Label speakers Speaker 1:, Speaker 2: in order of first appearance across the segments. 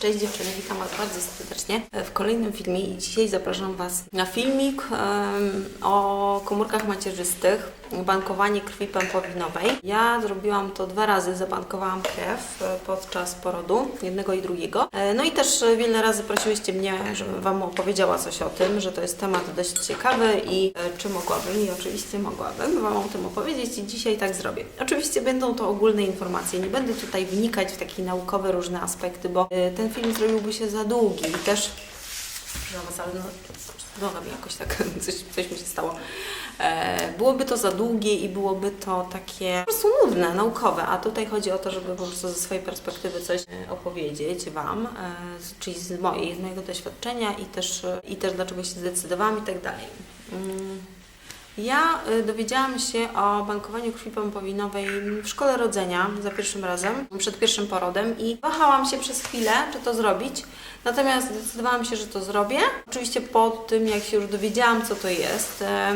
Speaker 1: Cześć dziewczyny, witam Was bardzo serdecznie w kolejnym filmie i dzisiaj zapraszam Was na filmik em, o komórkach macierzystych, bankowanie krwi pępowinowej. Ja zrobiłam to dwa razy, zabankowałam krew e, podczas porodu, jednego i drugiego. E, No i też e, wiele razy prosiłyście mnie, żebym Wam opowiedziała coś o tym, że to jest temat dość ciekawy i czy mogłabym, i oczywiście mogłabym Wam o tym opowiedzieć i dzisiaj tak zrobię. Oczywiście będą to ogólne informacje, nie będę tutaj wnikać w takie naukowe różne aspekty, bo ten film zrobiłby się za długi i też Przepraszam Was, ale no, noga mi jakoś tak, coś, coś mi się stało. E, byłoby to za długie i byłoby to takie po prostu nudne, naukowe, a tutaj chodzi o to, żeby po prostu ze swojej perspektywy coś e, opowiedzieć Wam, e, czyli z, mojej, z mojego doświadczenia i też, i też dlaczego się zdecydowałam i tak dalej. Mm. Ja y, dowiedziałam się o bankowaniu krwi pępowinowej w szkole rodzenia za pierwszym razem, przed pierwszym porodem i wahałam się przez chwilę, czy to zrobić. Natomiast zdecydowałam się, że to zrobię. Oczywiście po tym, jak się już dowiedziałam, co to jest. e,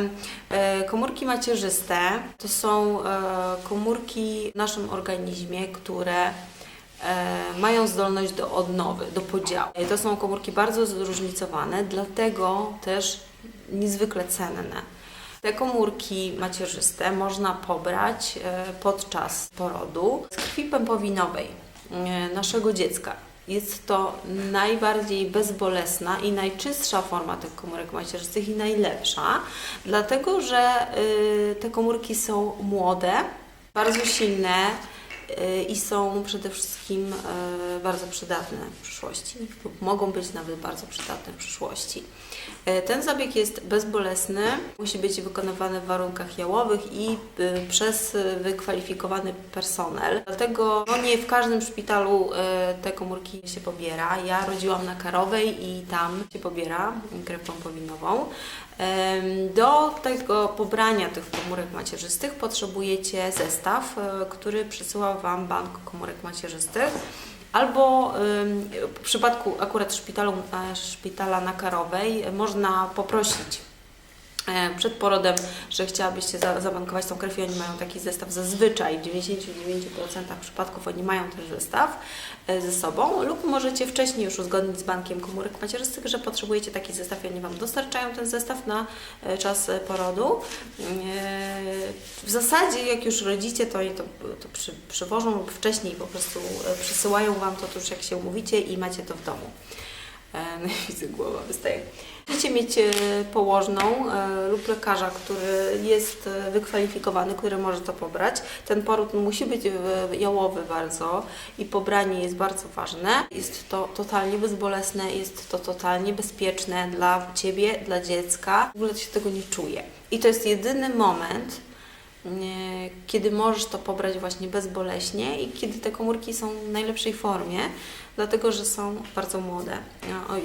Speaker 1: e, Komórki macierzyste to są e, komórki w naszym organizmie, które mają zdolność do odnowy, do podziału. To są komórki bardzo zróżnicowane, dlatego też niezwykle cenne. Te komórki macierzyste można pobrać e, podczas porodu z krwi pępowinowej e, naszego dziecka. Jest to najbardziej bezbolesna i najczystsza forma tych komórek macierzystych i najlepsza, dlatego że y, te komórki są młode, bardzo silne i są przede wszystkim y, bardzo przydatne w przyszłości lub mogą być nawet bardzo przydatne w przyszłości. E, Ten zabieg jest bezbolesny, musi być wykonywany w warunkach jałowych i y, przez y, wykwalifikowany personel. Dlatego no, nie w każdym szpitalu te komórki się pobiera. Ja rodziłam na Karowej i tam się pobiera krew pąpowinową. Do tego pobrania tych komórek macierzystych potrzebujecie zestaw, e, który przysyła Wam Bank Komórek Macierzystych. Albo w przypadku akurat szpitalu, e, szpitala na Karowej e, można poprosić przed porodem, że chciałabyście za, zabankować tą krew i oni mają taki zestaw zazwyczaj, w 99% przypadków oni mają ten zestaw e, ze sobą lub możecie wcześniej już uzgodnić z bankiem komórek macierzystych, że potrzebujecie taki zestaw i oni Wam dostarczają ten zestaw na e, czas e, porodu. E, W zasadzie jak już rodzicie, to oni to, to przy, przywożą lub wcześniej po prostu e, przysyłają Wam to tuż jak się umówicie i macie to w domu. E, No i widzę, głowa wystaje. Musicie mieć e, położną e, lub lekarza, który jest wykwalifikowany, który może to pobrać. Ten poród musi być jałowy bardzo i pobranie jest bardzo ważne. Jest to totalnie bezbolesne, jest to totalnie bezpieczne dla Ciebie, dla dziecka. W ogóle się tego nie czuje. I to jest jedyny moment, kiedy możesz to pobrać właśnie bezboleśnie i kiedy te komórki są w najlepszej formie, dlatego że są bardzo młode.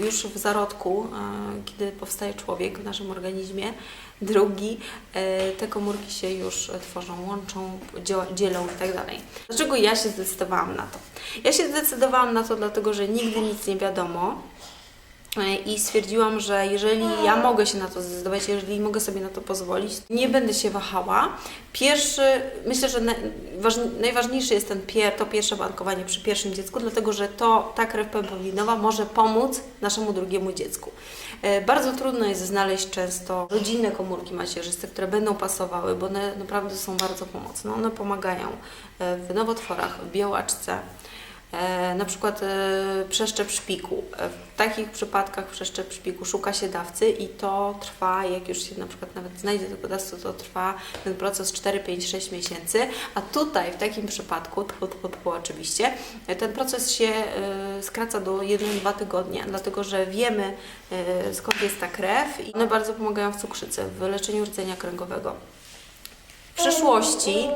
Speaker 1: Już w zarodku, a, kiedy powstaje człowiek w naszym organizmie, drugi, e, te komórki się już e, tworzą, łączą, dzielą i tak. Dlaczego ja się zdecydowałam na to? Ja się zdecydowałam na to dlatego, że nigdy nic nie wiadomo. I stwierdziłam, że jeżeli ja mogę się na to zdecydować, jeżeli mogę sobie na to pozwolić, nie będę się wahała. Pierwszy, myślę, że naj, ważn- najważniejsze jest ten pier, to pierwsze bankowanie przy pierwszym dziecku, dlatego że to ta krew pępowinowa może pomóc naszemu drugiemu dziecku. E, Bardzo trudno jest znaleźć często rodzinne komórki macierzyste, które będą pasowały, bo one naprawdę są bardzo pomocne. One pomagają e, w nowotworach, w białaczce, na przykład e, przeszczep szpiku. E, W takich przypadkach przeszczep szpiku szuka się dawcy i to trwa, jak już się na przykład nawet znajdzie tego dawcy, to trwa ten proces 4, 5, 6 miesięcy, a tutaj w takim przypadku, tfu, tfu, tfu, oczywiście, e, ten proces się e, skraca do 1-2 tygodnia, dlatego że wiemy e, skąd jest ta krew i one bardzo pomagają w cukrzycy, w leczeniu rdzenia kręgowego. Przyszłości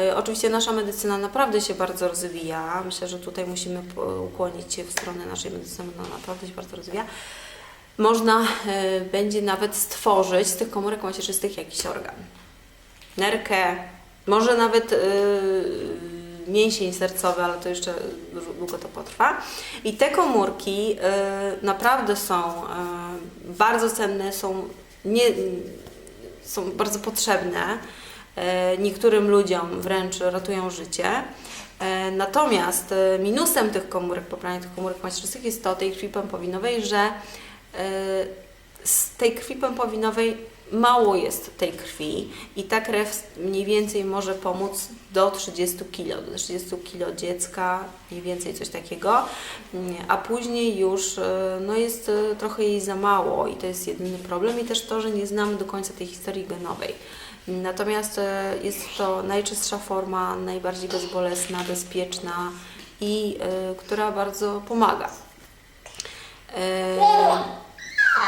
Speaker 1: y, oczywiście nasza medycyna naprawdę się bardzo rozwija. Myślę, że tutaj musimy ukłonić się w stronę naszej medycyny, ona naprawdę się bardzo rozwija. Można y, będzie nawet stworzyć z tych komórek macierzystych jakiś organ. Nerkę, może nawet y, mięsień sercowy, ale to jeszcze długo to potrwa. I te komórki naprawdę są bardzo cenne, są, nie, są bardzo potrzebne. E, Niektórym ludziom wręcz ratują życie. E, Natomiast e, minusem tych komórek, pobrania tych komórek macierzystych jest to tej krwi pępowinowej, że z tej krwi pępowinowej mało jest tej krwi i ta krew mniej więcej może pomóc do 30 kg, do 30 kg dziecka, mniej więcej coś takiego, a później już no jest trochę jej za mało i to jest jedyny problem i też to, że nie znamy do końca tej historii genowej. Natomiast e, jest to najczystsza forma, najbardziej bezbolesna, bezpieczna i e, która bardzo pomaga. E,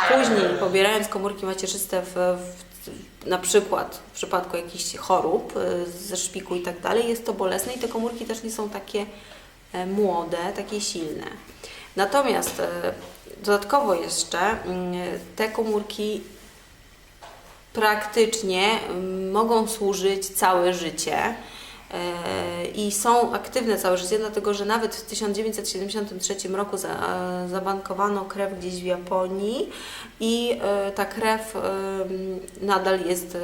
Speaker 1: Później, pobierając komórki macierzyste w, w, na przykład w przypadku jakichś chorób y, ze szpiku i tak dalej, jest to bolesne i te komórki też nie są takie młode, takie silne. Natomiast dodatkowo jeszcze mm, te komórki praktycznie mm, mogą służyć całe życie e, i są aktywne całe życie, dlatego że nawet w 1973 roku e, zabankowano krew gdzieś w Japonii i e, ta krew nadal jest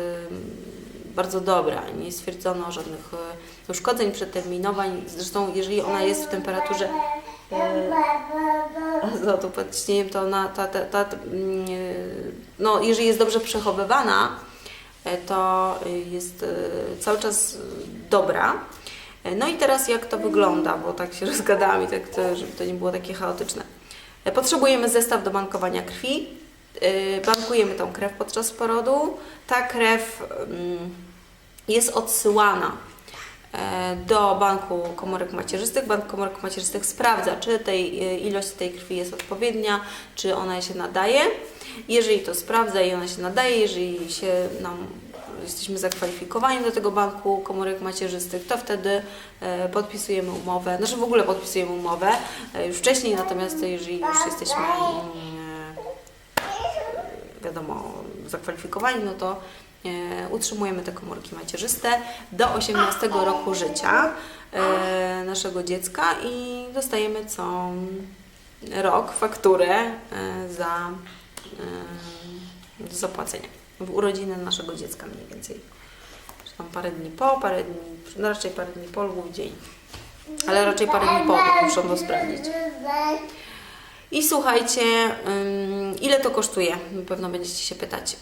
Speaker 1: bardzo dobra. Nie stwierdzono żadnych uszkodzeń, przeterminowań. Zresztą jeżeli ona jest w temperaturze azotu pod ciśnieniem, to ona, ta, ta, ta, mm, no, jeżeli jest dobrze przechowywana, e, to e, jest e, cały czas dobra. No i teraz jak to wygląda, bo tak się rozgadałam i tak, to, żeby to nie było takie chaotyczne. Potrzebujemy zestaw do bankowania krwi. Bankujemy tą krew podczas porodu. Ta krew mm, jest odsyłana do banku komórek macierzystych. Bank komórek macierzystych sprawdza, czy tej, ilość tej krwi jest odpowiednia, czy ona się nadaje. Jeżeli to sprawdza i ona się nadaje, jeżeli się nam jesteśmy zakwalifikowani do tego banku komórek macierzystych, to wtedy e, podpisujemy umowę, znaczy w ogóle podpisujemy umowę e, już wcześniej, natomiast jeżeli już jesteśmy e, wiadomo zakwalifikowani, no to utrzymujemy te komórki macierzyste do 18 roku życia naszego dziecka i dostajemy co rok fakturę za do zapłacenia w urodziny naszego dziecka mniej więcej. Czy tam parę dni po, parę dni, no raczej parę dni po lub dzień. Ale raczej parę dni po, bo muszą to sprawdzić. I słuchajcie, ile to kosztuje? Na pewno będziecie się pytać.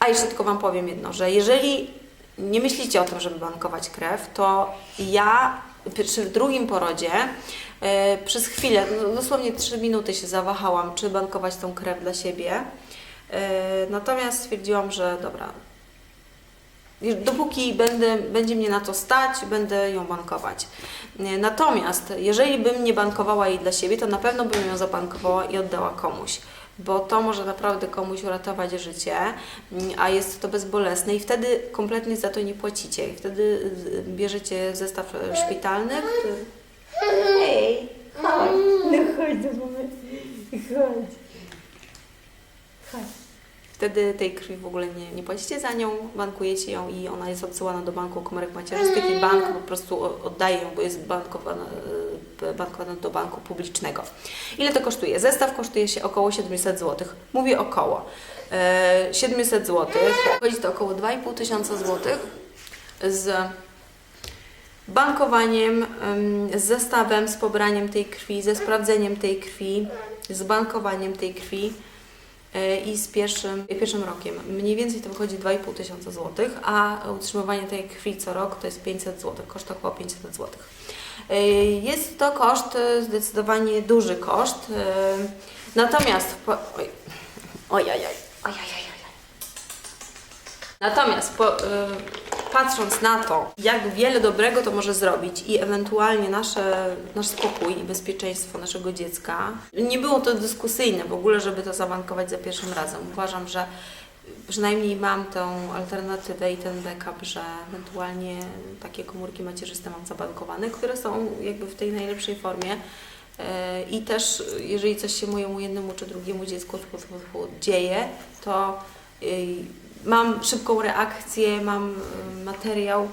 Speaker 1: A jeszcze tylko Wam powiem jedno, że jeżeli nie myślicie o tym, żeby bankować krew, to ja przy drugim porodzie e, przez chwilę, no, dosłownie 3 minuty się zawahałam, czy bankować tą krew dla siebie. E, Natomiast stwierdziłam, że dobra, Dopóki będę, będzie mnie na to stać, będę ją bankować. Nie, Natomiast jeżeli bym nie bankowała jej dla siebie, to na pewno bym ją zabankowała i oddała komuś. Bo to może naprawdę komuś uratować życie, mm, a jest to bezbolesne i wtedy kompletnie za to nie płacicie. I wtedy y, bierzecie zestaw e, szpitalny, który... Hej, chodź, no chodź do mamy. Chodź. Chodź. Wtedy tej krwi w ogóle nie, nie płacicie za nią, bankujecie ją i ona jest odsyłana do banku komórek macierzystych i bank po prostu oddaje ją, bo jest bankowana, e, bankowana do banku publicznego. Ile to kosztuje? Zestaw kosztuje się około 700 zł. Mówię około. E, 700 zł. Chodzi to około 2,5 tysiąca złotych z bankowaniem, em, z zestawem, z pobraniem tej krwi, ze sprawdzeniem tej krwi, z bankowaniem tej krwi e, i z pierwszym, pierwszym rokiem. Mniej więcej to wychodzi 2,5 tysiąca złotych, a utrzymywanie tej krwi co rok to jest 500 złotych, koszt około 500 złotych. E, Jest to koszt, e, zdecydowanie duży koszt, natomiast... Po, oj, ojajaj, ojajaj. Natomiast po, patrząc na to, jak wiele dobrego to może zrobić i ewentualnie nasze, nasz spokój i bezpieczeństwo naszego dziecka, nie było to dyskusyjne w ogóle, żeby to zabankować za pierwszym razem. Uważam, że przynajmniej mam tą alternatywę i ten backup, że ewentualnie takie komórki macierzyste mam zabankowane, które są jakby w tej najlepszej formie. E, I też, jeżeli coś się mojemu jednemu czy drugiemu dziecku dzieje, to mam szybką reakcję, mam y, materiał.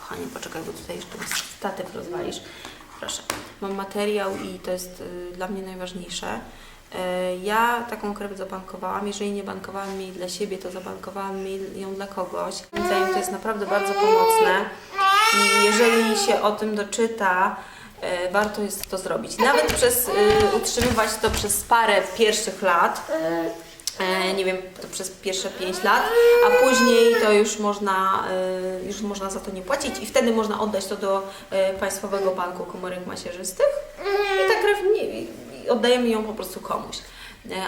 Speaker 1: Kochanie, poczekaj, bo tutaj jeszcze statyw rozwalisz. Proszę. Mam materiał i to jest y, dla mnie najważniejsze. E, Ja taką krew zabankowałam. Jeżeli nie bankowałam jej dla siebie, to zabankowałam ją dla kogoś. Moim zdaniem to jest naprawdę bardzo pomocne. I jeżeli się o tym doczyta, e, warto jest to zrobić. Nawet przez e, utrzymywać to przez parę pierwszych lat. E, nie wiem, to przez pierwsze 5 lat, a później to już można, e, już można za to nie płacić i wtedy można oddać to do e, Państwowego Banku Komórek Macierzystych i ta krew nie, oddajemy ją po prostu komuś.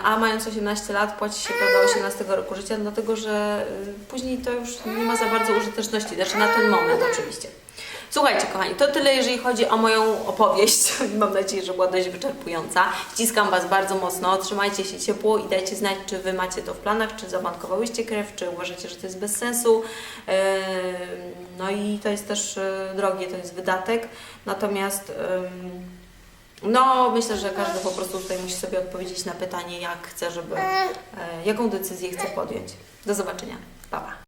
Speaker 1: A mając 18 lat płaci się prawda, 18 roku życia, dlatego że później to już nie ma za bardzo użyteczności, znaczy na ten moment oczywiście. Słuchajcie, kochani, to tyle, jeżeli chodzi o moją opowieść. Mam nadzieję, że była dość wyczerpująca. Ściskam Was bardzo mocno, trzymajcie się ciepło i dajcie znać, czy Wy macie to w planach, czy zabankowałyście krew, czy uważacie, że to jest bez sensu. Ehm, No i to jest też e, drogie, to jest wydatek. Natomiast em, no, myślę, że każdy po prostu tutaj musi sobie odpowiedzieć na pytanie, jak chce, żeby, e, jaką decyzję chce podjąć. Do zobaczenia. Pa, pa.